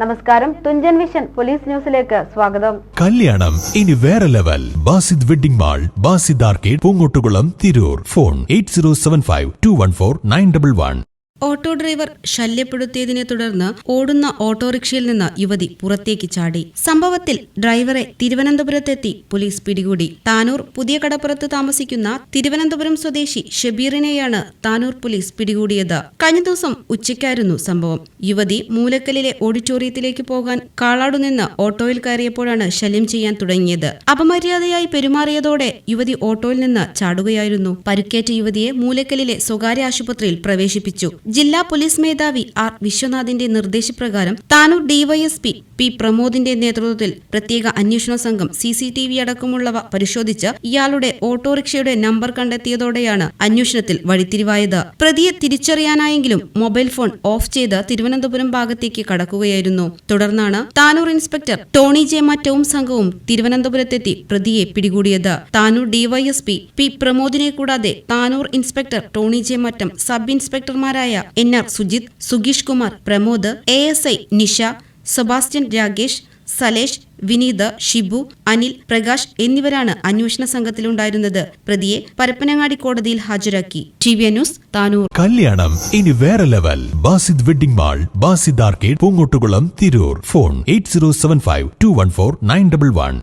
നമസ്കാരം. Thunchan vision police ന്യൂസിലേക്ക് സ്വാഗതം. കല്യാണം. ഇനി വേറെ level. Basid wedding mall Basid arcade Poongottukulam Tirur. Phone eight zero seven five two one four nine double one. Auto driver ശല്യപ്പെടുത്തിയതിനെ തുടർന്ന് ഓടുന്ന ഓട്ടോറിക്ഷയിൽ നിന്ന് യുവതി പുറത്തേക്ക് ചാടി. സംഭവത്തിൽ ഡ്രൈവറെ തിരുവനന്തപുരത്തെത്തി പോലീസ് പിടികൂടി. താനൂർ പുതിയ കടപ്പുറത്ത് താമസിക്കുന്ന തിരുവനന്തപുരം സ്വദേശി ഷബീറിനെയാണ് താനൂർ പോലീസ് പിടികൂടിയത്. കഴിഞ്ഞ ദിവസം ഉച്ചയ്ക്കായിരുന്നു സംഭവം. യുവതി മൂലക്കലിലെ ഓഡിറ്റോറിയത്തിലേക്ക് പോകാൻ കാളാടുനിന്ന് ഓട്ടോയിൽ കയറിയപ്പോഴാണ് ശല്യം ചെയ്യാൻ തുടങ്ങിയത്. അപമര്യാദയായി പെരുമാറിയതോടെ യുവതി ഓട്ടോയിൽ നിന്ന് ചാടുകയായിരുന്നു. പരുക്കേറ്റ യുവതിയെ മൂലക്കലിലെ സ്വകാര്യ ആശുപത്രിയിൽ പ്രവേശിപ്പിച്ചു. ജില്ലാ പോലീസ് മേധാവി ആർ വിശ്വനാഥിന്റെ നിർദ്ദേശപ്രകാരം താനൂർ ഡിവൈഎസ്പി പി പ്രമോദിന്റെ നേതൃത്വത്തിൽ പ്രത്യേക അന്വേഷണ സംഘം സിസിടിവി അടക്കമുള്ളവ പരിശോധിച്ച് ഇയാളുടെ ഓട്ടോറിക്ഷയുടെ നമ്പർ കണ്ടെത്തിയതോടെയാണ് അന്വേഷണത്തിൽ വഴിത്തിരിവായത്. പ്രതിയെ തിരിച്ചറിയാനായെങ്കിലും മൊബൈൽ ഫോൺ ഓഫ് ചെയ്ത് തിരുവനന്തപുരം ഭാഗത്തേക്ക് കടക്കുകയായിരുന്നു. തുടർന്നാണ് താനൂർ ഇൻസ്പെക്ടർ ടോണി ജെ മറ്റവും സംഘവും തിരുവനന്തപുരത്തെത്തി പ്രതിയെ പിടികൂടിയത്. താനൂർ ഡിവൈഎസ്പി പി പ്രമോദിനെ കൂടാതെ Tanur inspector Tony J Mattam sub ഇൻസ്പെക്ടർമാരായ N R Sujith സുഗീഷ് Kumar Pramod A S I Nisha Sebastian Ragesh Salesh Vineeth Shibu Anil Prakash എന്നിവരാണ് അന്വേഷണ സംഘത്തിലുണ്ടായിരുന്നത്. പ്രതിയെ പരപ്പനങ്ങാടി കോടതിയിൽ ഹാജരാക്കി. T V news Tanur. കല്യാണം ഇനി വേറെ level. Basid wedding mall Basid arcade Poongottukulam Tirur. Phone eight zero seven five two one four nine double one.